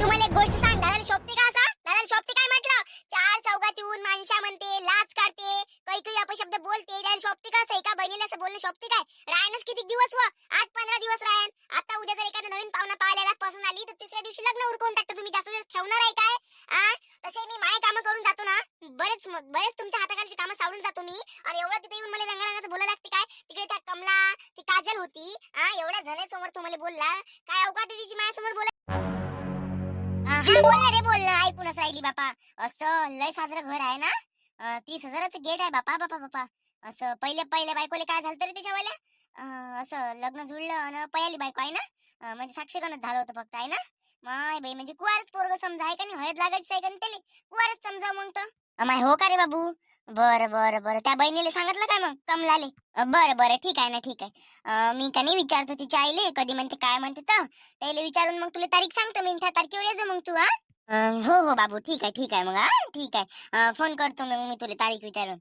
तुम्हाला एक गोष्ट सांग दादा शोभते का असा? दादा शोभते काय म्हटलं? चार चौघात येऊन माणसा म्हणते लाच काढते काही काही अपशब्द बोलते. दादा शोभते का असं? एका बहिणीला असं बोलणं शोभते काय? रायनच किती दिवस व? आठ पंधरा दिवस रायन आता उद्या जर एखादा नवीन पाहुणा पाहायला पसंत आली तर तिसऱ्या दिवशी लग्न उरकून टाकतं तुम्ही. जास्त दिवस ठेवणार आहे काय? आ? तसे मी माय कामं करून जातो ना. बरेच बरेच तुमच्या हाताखालची कामं सावरून जातो मी. आणि एवढं तिथे येऊन मला रंगारंगाचं बोलायला लागते काय? तिकडे त्या कमला ती काजल होती. हा एवढ्या जणांसमोर तुम्हाला बोलला. काय अवघात तिची माझ्यासमोर बोला हा बोल ना रे बोल ना. ऐकूनच राहिली बापा. असं लय साजरं घर आहे ना. तीस हजाराचं गेट आहे बापा बापा बापा. असं पहिले पहिले बायकोले काय झालं तरी त्याच्यावाल्या असं लग्न जुळलं आणि पहिली बायको आहे ना? म्हणजे साक्षीगणच झालं होतं फक्त आहे ना? माय बाई म्हणजे कुवारच पोरग समजा आहे का नाही? हळद लागायची आहे का नाही त्याला? कुवारच समजा मग तर माय हो का रे बाबू? बरं बरं बरं. त्या बहिणीला सांगितलं काय मग? कमलाले? बरं बरं. ठीक आहे ना ठीक आहे. मी का नाही विचारतो तिच्या आईले? कधी म्हणते काय म्हणते तर? त्याला विचारून मग तुला तारीख सांगतो मी. त्या तारखेवर जा मग तू हा? हो हो बाबू. ठीक आहे ठीक आहे मग हा? ठीक आहे. फोन करतो मग मी तुला तारीख विचारून.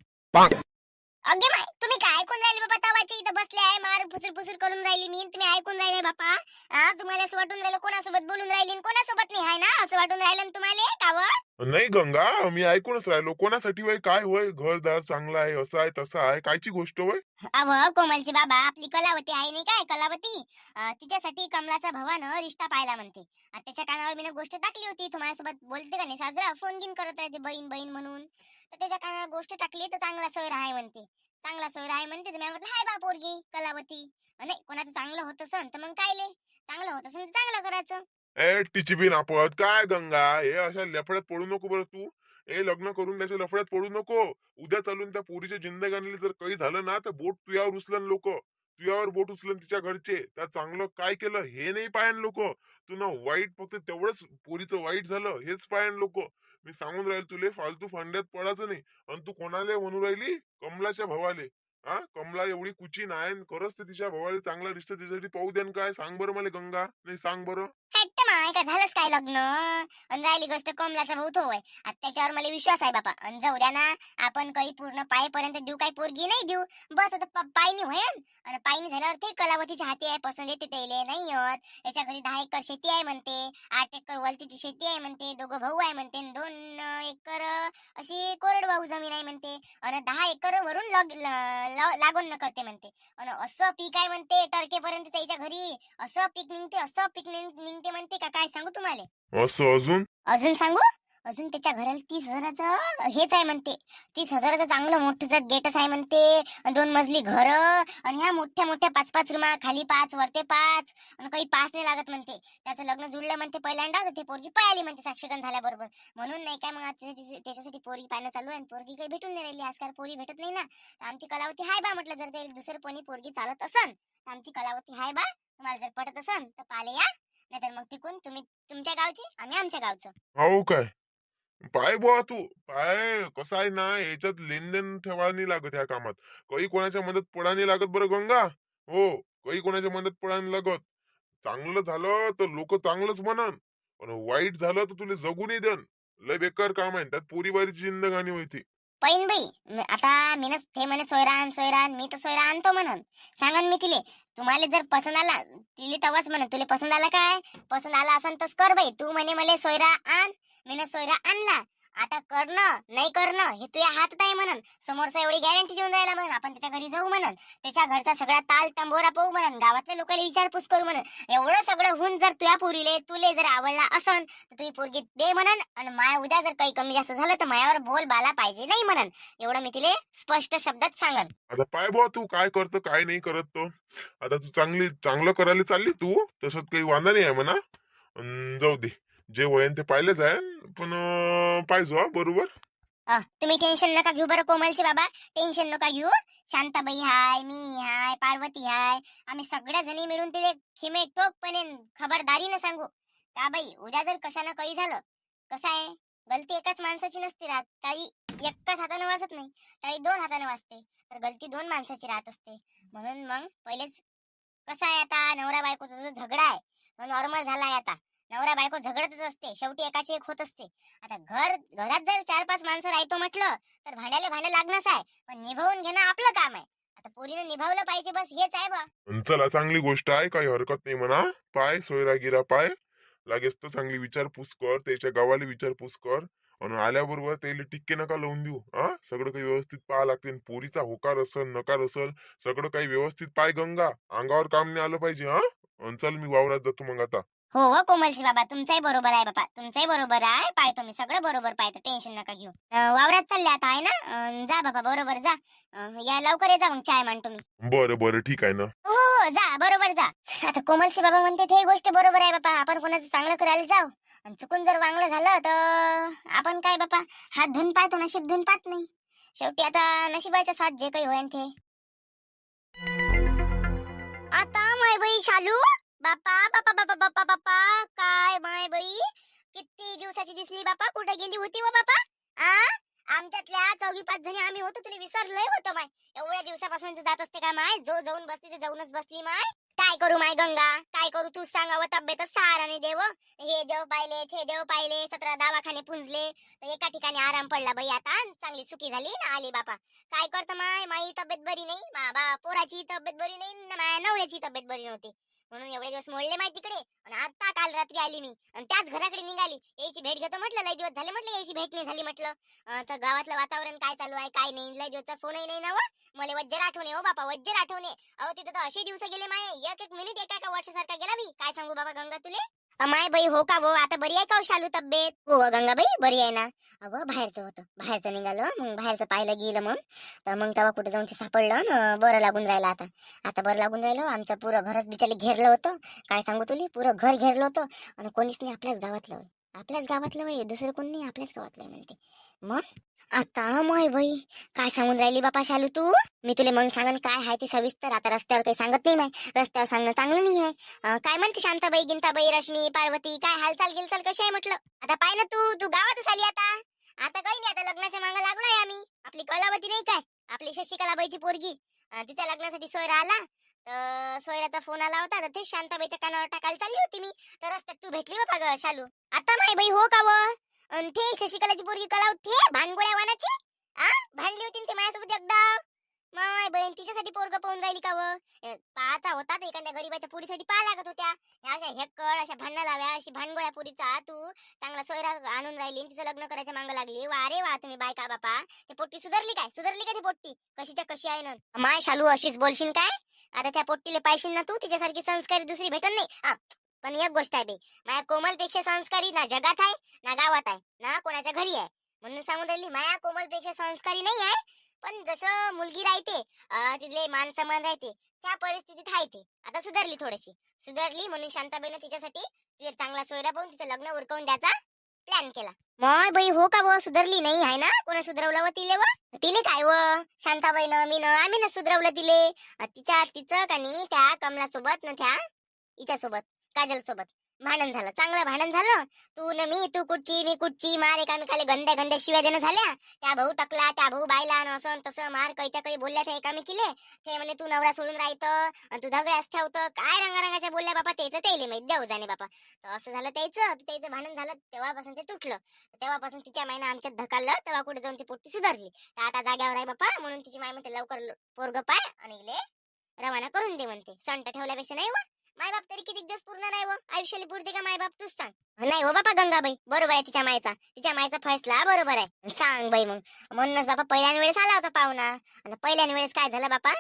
अगे माय तुम्ही काय ऐकून राहिले बाबा? तवाची इथं बसले आहे मार फुसूर फुसूर करून राहिली मी. तुम्ही ऐकून राहिले बापा? हा तुम्हाला असं वाटून राहिलं कोणासोबत बोलून राहिली कोणासोबत नाही आहे ना? असं वाटून राहिलं तुम्हाला? काव नाही गंगा मी ऐकूनच राहिलो. कोणासाठी वय? काय होय घरदार चांगला आहे असं आहे तसं आहे. कायची गोष्ट होय अव कोमलची बाबा आपली कलावती आहे नाही काय? कलावती. अं, तिच्यासाठी कमलाचा भावानं रिश्ता पाहायला म्हणते. त्याच्या कानावर मी गोष्ट टाकली होती. तुम्हाला बोलते का नाही? साजरा फोन गिन करत राहते बहीण बहीण म्हणून. तर त्याच्या कानावर गोष्ट टाकली तर चांगला सोयर आहे म्हणते. चांगला सोयर आहे म्हणते तर मी म्हटलं हाय बा पोरगी कलावती. अं, नाही कोणाचं चांगलं होत असन तर मग काय ले? चांगलं होत असन तर चांगलं करायचं. ए टिची बिन आपत काय गंगा? हे अशा लफड्यात पडू नको बरं तू. ए लग्न करून त्याच्या लफड्यात पडू नको. उद्या चालून त्या पोरीच्या जिंदगानीला जर काही झालं ना तर बोट तुझ्यावर उचलन लोक. तुझ्यावर बोट उचलन तिच्या घरचे. त्या चांगलं काय केलं हे नाही पायन लोक. तू ना वाईट फक्त तेवढंच पोरीचं वाईट झालं हेच पायन लोक. मी सांगून राहील तुले फालतू फंड्यात पडायचं नाही. आणि तू कोणाला म्हणून राहिली? कमलाच्या भावाले. हा कमला एवढी कुची नाही खरंच ते तिच्या भावाले चांगला रिश्ता तिच्यासाठी पाहू देन काय? सांग बरं मला गंगा. नाही सांग बरं. वाटतं माय का झालंच काय लग्न? अन राहिली गोष्ट कमलाचा भाऊ तो होय. आता त्याच्यावर मला विश्वास आहे बापा. आणि जाऊ द्या ना आपण काही पूर्ण पायपर्यंत देऊ काही पोरगी नाही देऊ. बस आता पायनी होईल आणि पायनी झाल्यावर ते कलावतीच्या हाती आहे पसंत येते त्याले नाही होत. याच्या घरी दहा एकर शेती आहे म्हणते आठ एकर वलतीची शेती आहे म्हणते दोघं भाऊ आहे म्हणते दोन एकर अशी कोरडवाहू जमीन आहे म्हणते. आणि दहा एकर वरून लग- लागून न करते म्हणते. आणि असं पीक आहे म्हणते टरकेपर्यंत त्याच्या घरी. असं पीक निघते असं पीक निघते निघते म्हणते का? काय सांगू तुम्हाला? असं अजून? अजून सांगू? अजून त्याच्या घराला तीस हजाराचं हेच आहे म्हणते. तीस हजाराचं चांगलं मोठं गेटच आहे म्हणते. दोन मजली घर. आणि ह्या मोठ्या मोठ्या पाच पाच रुमा खाली पाच वरते पाच. आणि काही पाच नाही लागत म्हणते. त्याचं लग्न जुळलं म्हणते पहिल्यांदा. ते पोरगी पळाली म्हणते साक्षीकरण झाल्याबरोबर. म्हणून नाही काय मग त्याच्यासाठी पोरगी पाहणं चालू आहे. आणि पोरगी काही भेटून नाही राहिली. आजकाल पोरी भेटत नाही ना. आमची कलावती हाय बा म्हटलं जर ते दुसरं कोणी पोरगी चालत असन. तर आमची कलावती हाय बा. तुम्हाला जर पटत असन तर पाले या. नाहीतर मग तिकून तुम्ही तुमच्या गावची आम्ही आमच्या गावचं. हो काय? पाय बुवा तू. पाय कसं आहे ना याच्यात लेनदेन ठेवायला नाही लागत ह्या कामात. काही कोणाच्या मदत पडा नाही लागत बरं गंगा. हो काही कोणाच्या मदत पडा नाही लागत. चांगलं झालं तर लोक चांगलंच म्हणन. पण वाईट झालं तर तुला जगू नाही देन. लय बेकार काम आहे. त्यात पोरीबारीची जिंदगानी होती. पैन बाई आता मीनच ते म्हणे सोयरान सोयरान मी तर सोयरा आणतो म्हणून. सांगन मी तिले तुम्हाला जर पसंत आला तिले तवाच म्हणून तुला पसंत आला काय? पसंत आला असन तस कर बाई तू म्हणे मला सोयरा आण मीन सोयरा आणला. आता करणं नाही करणं हे तुझ्या हातात आहे म्हणून. समोरचा एवढी गॅरंटी देऊन राहिला म्हणून. आपण त्याच्या घरी जाऊ म्हणून. त्याच्या घरचा सगळा ताल तंबोरा पाहू म्हणून. गावातल्या लोकांना विचारपूस करू म्हणून. एवढं सगळं होऊन जर तुझ्या पोरीले तुले जर आवडला असन तर तुझी पोरगी दे म्हणन. आणि माया उद्या जर काही कमी जास्त झालं तर मायावर बोल बाला पाहिजे नाही म्हणन. एवढं मी तिले स्पष्ट शब्दात सांगन. आता पाय बुवा तू काय करतो काय नाही करत तो. आता तू चांगली चांगलं करायला चालली तू तसंच काही वांदा नाही आहे म्हणा. अन जाऊ दे. जे वयन ते पाहिलेच आहे पण पाहिजो हा बरोबर. अ, तुम्ही टेन्शन नका घेऊ बरं कोमलचे बाबा. टेन्शन नका घेऊ शांताबाई हाय मी हाय पार्वती हाय. आम्ही सगळ्या जणी मिळून तिथे खिमे टोकपणे खबरदारीनं सांगू. का बाई उद्या जर कशानं काही झालं? कसं आहे? गलती एकाच माणसाची नसते राहत. टाळी एकाच हाताने वाजत नाही. टाळी दोन हाताने वाजते. तर गलती दोन माणसाची राहत असते. म्हणून मग पहिलेच कसं आहे आता नवरा बायकोचा जो झगडा आहे नॉर्मल झाला आहे आता. नवरा बायको झगडतच असते. शेवटी एकाची एक होत असते. आता घर घरात जर चार पाच माणसं राहतो म्हटलं तर भांड्याला भाडं लागणंच आहे. पण निभावून घेणं आपलं काम आहे. आता पोरीनं निभावलं पाहिजे बस हेच आहे बा अन चला चांगली गोष्ट आहे. काही हरकत नाही म्हणा. पाय सोयरा गिरा पाय. लागेच तर चांगली विचारपूस कर. त्याच्या गावाला विचारपूस कर. आणि आल्याबरोबर त्याला टिक्के नका लावून देऊ. हा? सगळं काही व्यवस्थित पाहा लागते. आणि पोरीचा होकार असल नकार असल सगळं काही व्यवस्थित पाय गंगा. अंगावर काम नाही आलं पाहिजे हा? अन चल मी वावरात जातो मग आता. हो हो कोमलशी बाबा तुमचंही बरोबर आहे बाबा तुमचंही बरोबर आहे पाहतो मी सगळं बरोबर पाहतो टेन्शन नका घेऊ. वावरात चालले आता आहे ना? जा बाबा बरोबर जा. या लवकर ये जा मग चाय मांडतो मी बरं बरं ठीक आहे ना. हो हो जा बरोबर जा. आता कोमलची बाबा म्हणते ते गोष्ट बरोबर आहे बापा आपण कोणाचं चांगलं करायला जाऊ. आणि चुकून जर वांगलं झालं तर आपण काय बापा हात धुवून पाहतो नशीब धुवून पाहत नाही. शेवटी आता नशिबाच्या साथ जे काही होईन ते. आता माय बाई शालू बापा बापा बापा बापा बापा काय माय बाई? किती दिवसाची दिसली बापा? कुठे गेली होती व बापा? आ? आमच्यातल्या चौघी पाच जणी आम्ही होतो तुला विसरलोय होतो माय. एवढ्या दिवसापासून जात असते का माय? जो जाऊन बसली ते जाऊनच बसली माय. काय करू माय गंगा? काय करू तू सांगावं तब्येतच सहारा नाही देव. हे देव पाहिले ते देव पाहिले सतरा दवाखाने पुंजले. एका ठिकाणी आराम पडला बाई आता चांगली सुखी झाली ना आली बापा. काय करतो माय? माई तब्येत बरी नाही. मा पोराची तब्येत बरी नाही ना माया नवऱ्याची तब्येत बरी नव्हती. म्हणून एवढे दिवस मोडले माहिती तिकडे. आणि आता काल रात्री आली मी. आणि त्याच घराकडे निघाली. याची भेट घेतो म्हटलं लय दिवस झाले म्हटलं याची भेट नाही झाली म्हटलं. तर गावातलं वातावरण काय चालू आहे काय नाही लय दिवसचा फोनही नाही ना हो. मला वज्जर आठवणे हो बापा वज्जर आठवणे. अहो तिथं तर असे दिवस गेले माये. एक एक मिनिट एका एका वर्षासारखा गेला मी. काय सांगू बाबा गंगा तुले? अमाय बाई हो का वो आता बरी आहे का हो शालू तब्येत? हो, हो गंगाबाई बरी आहे ना. अगं बाहेरचं होतं. बाहेरचं निघालं मग बाहेरचं पाहायला गेलं मग तर मग तेव्हा कुठे जाऊन ते सापडलं बरं लागून राहिलं आता. आता बरं लागून राहिलं आमचं पुरं घरच बिचारी घेरलं होतं. काय सांगू तुली? पुरं घर घेरलं होतं. आणि कोणीच नाही आपल्याच गावातलं आपल्याच गावातलं वय दुसरं कोण नाही आपल्याच गावातलं म्हणते. मग? आता मय बाई काय सांगून राहिली बापा शालू तू? मी तुले मग सांगन काय आहे ते सविस्तर आता रस्त्यावर काही सांगत नाही माय. रस्त्यावर सांगणं चांगलं नाही आहे. काय म्हणते शांताबाई गिंताबाई रश्मी पार्वती काय हालचाल गिलचाल कशी आहे म्हटलं? आता पाय ना तू तू गावातच आली आता. आता काही नाही आता लग्नाच्या मागं लागलोय आम्ही. आपली कलावती नाही काय? आपली शशिकलाबाईची पोरगी. तिच्या लग्नासाठी सोय आला. सोयराचा फोन आला होता तर तेच शांताबाईच्या कानावर टाकायला चालली होती मी. तर रस्त्यात तू भेटली बाबा ग शालू. आता माय बाई हो का व? अन ते शशिकलाची पोरगी कलाव ते भानगोळ्या वानाची? आ? भांडली होती ते माझ्यासोबत एकदा? माय बहीण तिच्यासाठी पोरग पाहून राहिली का व? पाहता होता एखाद्या गरीबाच्या पुरीसाठी पाहा लागत होत्या. अशा हेकड अशा भांडणं लाव्या अशी भांडगोळ्या पुरीचा तू? चांगला सोयरा आणून राहिली तिचं लग्न करायच्या मागं लागली. वा रे वा तुम्ही बायका बापा. ते पोट्टी सुधारली काय? सुधारली का ती पोट्टी? कशीच्या कशी आहे ना माय शालू अशीच बोलशील काय? आता त्या पोट्टीला पाहिशील ना तू? तिच्यासारखी संस्कारी दुसरी भेटत नाही. पण एक गोष्ट आहे बे. माया कोमलपेक्षा संस्कारी ना जगात आहे ना गावात आहे ना कोणाच्या घरी आहे. म्हणून सांगून राहिली माया कोमलपेक्षा संस्कारी नाही आहे. पण जसं मुलगी राहते तिथले मान सन्मान राहते त्या परिस्थितीत आहे ते. आता सुधारली थोडीशी. सुधारली म्हणून शांताबाईनं तिच्यासाठी तिचा चांगला सोयरा पाहून तिचं लग्न उरकवून द्यायचा प्लॅन केला. मग बाई हो का व सुधारली नाही? आहे ना? कोणा सुधरवलं व तिले व? तिले काय व? शांताबाईनं मीनं आम्ही ना सुधरवलं तिले. तिच्या तिचं का नाही त्या कमला सोबत ना त्या हिच्या सोबत काजल सोबत भांडण झालं. चांगलं भांडण झालं. तू न मी तू कुठची मी कुठची मार एकामेकाला गंद्या गंद्या शिव्या देणं झाल्या. त्या भाऊ टकला त्या भाऊ बायला न असं न तसं मार कैच्या काही बोलल्या त्या एकामेकीले ते म्हणे तू नवरा सोडून राहतं अन तू धगड्यास ठेवतं. काय रंगारंगाच्या बोलल्या बापा त्याचं त्याले माहीत देऊ जाणे बापा. तर असं झालं त्याचं त्याचं भांडण झालं. तेव्हापासून ते तुटलं. तेव्हापासून तिच्या मायनं आमच्यात धकाललं तेव्हा कुठे जाऊन ती पोट्टी सुधारली. तर आता जाग्यावर आहे बापा म्हणून तिची माय म्हणते लवकर पोरग पाय आणि इले रवाना करून दे म्हणते. संट ठेवल्यापेक्षा नाही वा. माय बाप तरी किती दिवस पूर्ण नाही व आयुष्याला पुरते का माय बाप तूच सांग. नाही हो बापा गंगाबाई. बरोबर आहे तिच्या मायचा. तिच्या मायचा फैसला बरोबर आहे. सांग बाई मग. म्हणूनच बापा पहिल्या वेळेस आला होता पाहुणा. आणि पहिल्या वेळेस काय झालं बापा?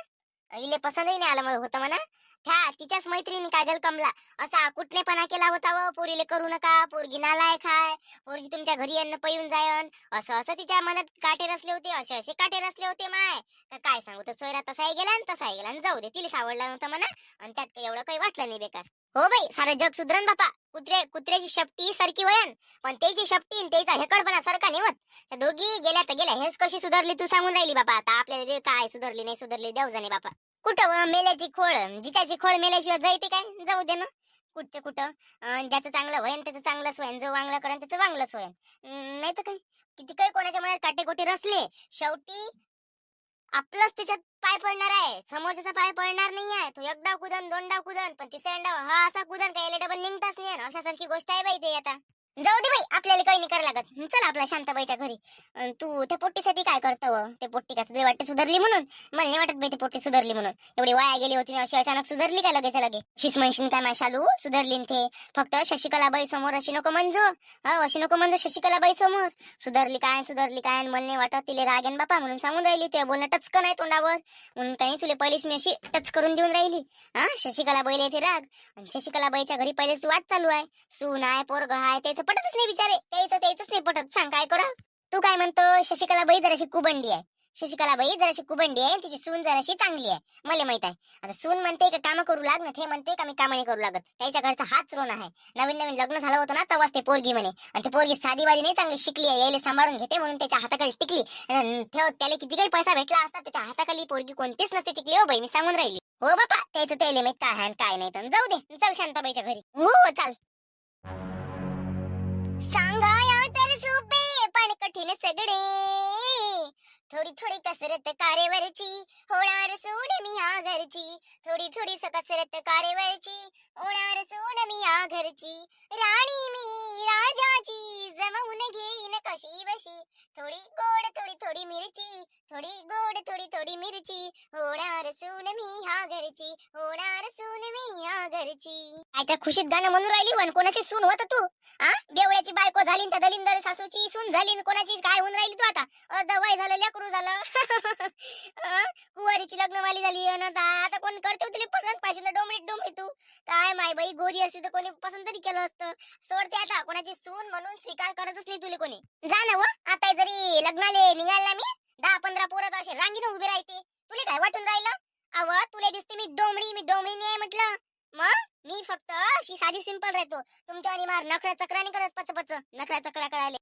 इले पसंतही नाही आलं होतं म्हणा. ठ्या तिच्याच मैत्रिणी काजल कमला. असा कुटणेपणा केला होता व पोरीले करू नका पोरगी नालायक हाय पोरगी तुमच्या घरी यांना पळून जायन. असं असं तिच्या मनात काटे रचले होते असे असे काटे रचले होते माय. का काय सांगू तर सोयरा तसाही गेला आणि तसाही गेला आणि जाऊ दे तिला सावडला नव्हतं म्हणा. आणि त्यात काही एवढं काही वाटलं नाही बेकार. हो बाई सारं जग सुधरन बापा. कुत्रे कुत्र्याची शपटी सारखी वयन पण त्याची शपटी आणि त्याचा हेकडपणा सारखा नाही होत. दोघी गेल्या तर गेल्या हेच कशी सुधारली तू सांगून राहिली बापा. आता आपल्याला ते काय सुधारली नाही सुधारली देव जाणे बापा. कुठं व मेल्याची खोळ जिताची खोळ मेल्याशिवाय जायते काय? जाऊ दे ना. कुठचं कुठं? ज्याचं चांगलं होईन त्याचं चांगलंच होईन जो वांगलं करेन त्याचं वांगलंच होईन नाही तर काय? किती काही कोणाच्या मनात काटेकोटी रचले. शेवटी आपलंच त्याच्यात पाय पडणार आहे. समोरच्याचा पाय पडणार नाही आहे तो एक डाव कुदन दोन डाव कुदन पण तिसऱ्या डाव हा असा कुदन काय डबल निघताच नाही अशा सारखी गोष्ट आहे बाई ते आता. जाऊ दे बाई आपल्याला काही नाही करायला लागत. चल आपला शांताबाईच्या घरी. अन तू त्या पोट्टीसाठी काय करतो व? ते पोट्टी का तुझे वाटते सुधारली म्हणून? मला नाही वाटत बाई ते पोट्टी सुधारली म्हणून. एवढी वाया गेली होती अशी अचानक सुधारली काय लगेच? लगे शिस म्हणशीन काय माशालू सुधारली न ते. फक्त शशिकलाबाई समोर अशी नको म्हणजो. हा अशी नको म्हणजो शशिकलाबाई समोर. सुधारली काय सुधारली काय? मला नाही वाटत तिले रागेन बापा म्हणून सांगून राहिली. ते बोलणं टचकन आहे तोंडावर. म्हणून काही तुले पहिलीच मी अशी टच करून देऊन राहिली. हा शशिकलाबाईला येते राग. आणि शशिकलाबाईच्या घरी पहिलेच वाद चालू आहे. सून आहे पोरग आहे ते पटतच नाही बिचारे. त्याचं त्याच नाही पटत. सांग काय करा? तू काय म्हणतो? शशिकला बाई जराशी कुबंडी आहे. शशिकला बाई जराशी कुबंडी आहे तिची सून जराशी चांगली आहे. मला माहीत आहे. आता सून म्हणते का काम करू लाग ना ते म्हणते का मी काम नाही करू लागत? त्याच्या घरचा हाच रोण आहे. नवीन नवीन लग्न झालं होतं ना तेव्हाच ते पोरगी म्हणे. आणि ते पोरगी साधीवादी नाही चांगली शिकली आहे. यायला सांभाळून घेते म्हणून त्याच्या हाताखाली टिकली. ठेव त्याला किती काही पैसा भेटला असता त्याच्या हाताखाली पोरगी कोणतीच नसते टिकली. हो बाई मी सांगून राहिली. हो बापा त्याचं त्याला माहीत काय आहे काय नाही तर जाऊ दे. चल शांताबाईच्या घरी. हो हो, चाल. कठीण सगळे. थोडी थोडी कसरत कारेवरची होणार सोड मी या घरची. थोडी थोडी कसरत कारेवरची होणार सोड मी या घरची. राणी मी राजाची जमवून घेईन कशी बशी? थोडी गोड थोडी थोडी मिरची थोडी गोड थोडी थोडी मिरची होणार सून मी ह्या घरची होणार सून मी ह्या घरची. आयच्या खुशीत गाणं म्हणून राहिली वन कोणाची सून होत तू? आ? बेवड्याची बायको झाली तर दलिंदर सासूची सून झाली कोणाची काय होऊन राहिली तू आता? अर्ध वय झालं लेकरू झालं. आ? कुवारीची लग्नवाली झाली आता कोण करते हो तुला? पसंत पाहिजे डोमडी डोमडी तू. काय माय बाई गोरी असती तर कोणी पसंत तरी केलं असतं. सोडते आता कोणाची सून म्हणून स्वीकार करतच नाही तुला कोणी. जा ना व आता जरी लग्नाले निघाला मी दहा पंधरा पोरं असे रांगीनं उभी राहते. तुला काय वाटून राहिलं? अव तुला दिसते मी डोमडी मी डोमडी नाही म्हटलं. मग मी फक्त अशी साधी सिंपल राहतो. तुमच्या आणि मार नखऱ्या चक्रा नाही करत पच पच नखऱ्या चक्रा करायला.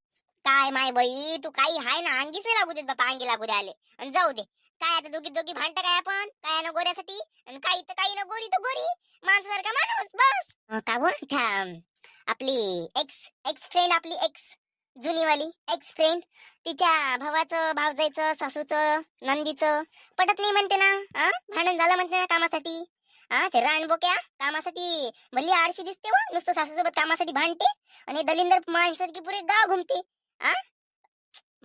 काय माय बाई तू काही हाय ना अंगीच नाही लागू देत बापा अंगी लागू दे आणि जाऊ दे. काय आता दोघी दोघी भांडत काय आपण? काय ना गोऱ्यासाठी? आणि काही तर काही ना गोरी तर गोरी. माणसासारखा माणूस बस. अं, का बोल त्या आपली एक्स एक्स फ्रेंड आपली एक्स जुनीवाली एक्स फ्रेंड तिच्या भावाचं भावजाईचं सासूचं नंदीचं. पटत नाही म्हणते ना भांडण झालं म्हणते ना कामासाठी. हा ते रानबोक्या कामासाठी भल्ली आळशी दिसते व. नुसतं सासूसोबत कामासाठी भांडते. आणि दलिंदर माणसाची पुरे गाव घुमते. आ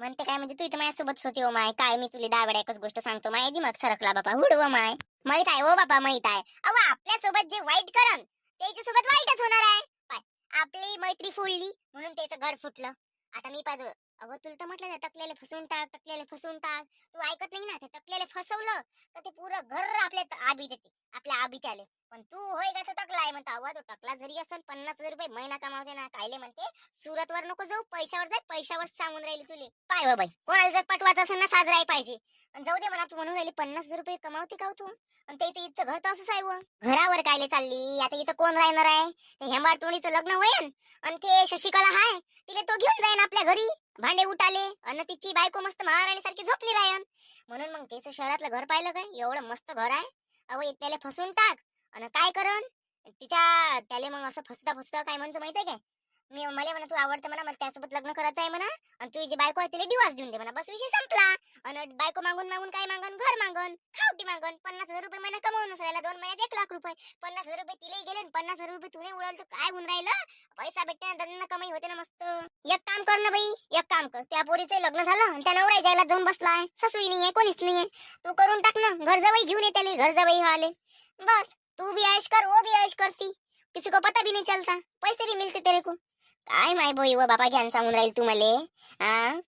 म्हणते काय म्हणजे तू इथं माझ्यासोबतच होती ओ माय. काय मी तुला दहा एकच गोष्ट सांगतो माय. दिमाग सरकला बापा. हुडव हो माय. माहीत आहे ओ बापा माहीत आहे. अव आपल्यासोबत जे वाईट करन त्याच्यासोबत वाईटच होणार आहे. आपली मैत्री फोडली म्हणून त्याचं घर फुटलं. आता मी पाहिजे अगं तुला तर म्हटलं ना टकल्याला फसवून टाक टकलेले फसवून टाक. तू ऐकत नाही ना ते टकलेले फसवलं तर ते पुरं घर आपल्या आबी देते आपल्या आबीत पण तू होय का तो टकला आहे म्हणता? अहो तो टकला जरी असेल पन्नास हजार रुपये महिना कमावते ना कायले म्हणते? सुरत वर नको जाऊ पैशावर जाय पैशावर सांगून राहिली तुले. पाय हो बाई कोणाला जर पटवायचं असेल ना साजरा पाहिजे. जाऊ दे म्हणा तू म्हणून राहिली पन्नास हजार रुपये कमावते का हो तू? आणि त्याचं इथचं घर तर असंच आहे घरावर कायले चालली? आता इथं कोण राहणार आहे? ते तोडीचं लग्न होईन? आणि ते शशिकला हाय तिले तो घेऊन जाईन आपल्या घरी. भांडे उठाले आणि तिची बायको मस्त महाराणी सारखी झोपली रायन म्हणून मग त्याचं शहरातलं घर पाहिलं काय एवढं मस्त घर आहे. अहो एक त्याला फसवून टाक. आणि काय करण तिच्या त्याले मग असं फसता फसता काय म्हणतो माहितीये काय? मी मला म्हणा तू आवडतं म्हणा मला त्यासोबत लग्न करायचं आहे म्हणा आणि तुझी जी बायको आहे तिला डिवॉर्स देऊन दे म्हणा. बस विषय संपला. आणि बायको मागून मागून काय मागून? घर मागून खावटी मागून. पन्नास हजार रुपये महिना कमवून राहिला दोन महिन्यात एक लाख रुपये. पन्नास हजार रुपये तिला गेले पन्नास हजार रुपये तुला उडाल तर काय होऊन राहिलं? पैसा भेटते ना दंड कमाई होते ना मस्त. एक काम कर ना बाई एक काम कर. त्या पोरीचं लग्न झालं आणि त्या नवरा जायला जाऊन बसलाय. सासूही नाहीये कोणीच नाहीये. तू करून टाक ना. घर जवळ घेऊन ये घर जवळ आले. बस तू भी ऐश कर वो भी ऐश करती. किसी को पता भी नहीं चलता. पैसे भी मिलते तेरे को काय माय बोई व बाबा घ्यान सांगून राहील तू मले हा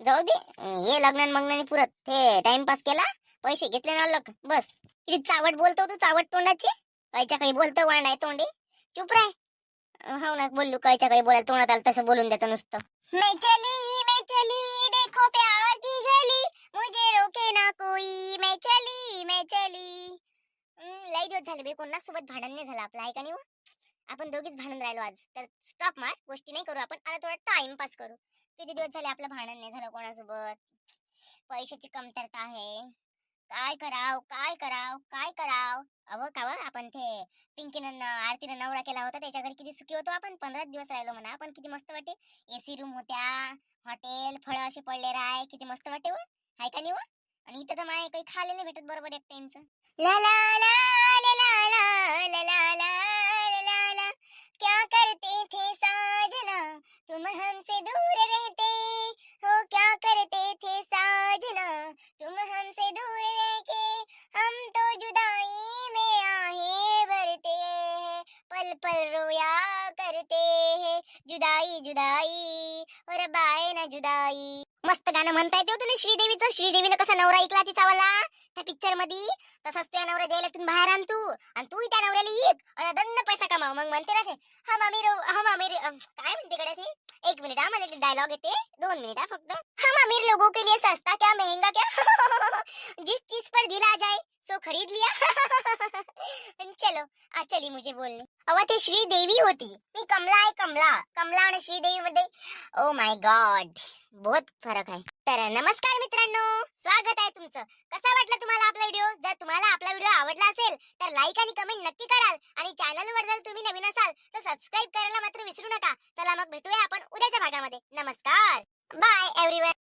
जाऊ दे. हे लग्न मग्नाने पुरत. हे टाइमपास केला पैसे घेतले ना लग बस. किती चावट बोलतो तू चावट तोंडाची? कायच्या काही बोलतो वांडाय तोंडे. चुप राय. हो ना बोललो कायच्या काही बोलायला तोंडात आलं तसं बोलून देतो नुसतं. मैं चली मैं चली देखो प्यार की गली. मुझे रोके ना कोई. मैं चली मैं चली लई दिवस झाले बे कोणासोबत भांडण नाही झालं आपला आहे का नाही आपण दोघीच भांडण राहिलो आज तर स्टॉप मार गोष्टी नाही करू आपण आता थोडा टाइमपास करू किती दिवस झाले आपलं भांडण नाही झालं कोणासोबत पैशाची कमतरता आहे काय कराव काय कराव काय कराव अव काव आपण ते पिंकीनं आरतीनं नवरा केला होता त्याच्या घरी किती सुखी होतो आपण पंधरा दिवस राहिलो म्हणा आपण किती मस्त वाटे एसी रूम होत्या हॉटेल फळं असे पडले राय किती मस्त वाटे व हाय का नाही व आणि इथं तर माय काही खायला नाही भेटत बरोबर एक टाइमचं ला ला ला ला ला ला ला ला ला क्या करते थे साजना? तुम हमसे दूर रहते। हो क्या करते थे साजना? तुम हमसे दूर रह के हम तो जुदाई में आहे भरते हैं। पल पल रोया करते हैं। जुदाई जुदाई। और बाय ना जुदाई। मस्त गाणं म्हणता येते हो तुला श्रीदेवीचं? श्रीदेवीनं कसा नवरा ऐकला तिचावाला त्या पिक्चर मध्ये तसाच त्या नवरा जायला बाहेर आण तू. आणि तू त्या नवऱ्याला येत आणि दंड पैसा कमाव. मग म्हणते ना ते हम अमीर हम अमीर काय म्हणते कडे ते? एक मिनिट हा मला डायलॉग येते. दोन मिनिट हा फक्त. हम अमीर लोगों के लिए सस्ता क्या महंगा क्या? जिस चीज पर दिल आ जाए सो खरीद लिया. चलो आ चली मुझे बोलने. अवा ते श्रीदेवी होती. मी कमला आहे कमला. कमला आणि श्रीदेवी मध्ये ओ माय गॉड बहुत फरक आहे. तर नमस्कार मित्रांनो स्वागत आहे तुमचं. कसा वाटला तुम्हाला आपला व्हिडिओ जर तुम्हाला आपला व्हिडिओ आवडला असेल तर लाईक आणि कमेंट नक्की कराल. आणि चॅनल वर जर तुम्ही नवीन असाल तर सबस्क्राईब करायला मात्र विसरू नका. चला मग भेटूया आपण उद्याच्या भागामध्ये. नमस्कार. Bye everyone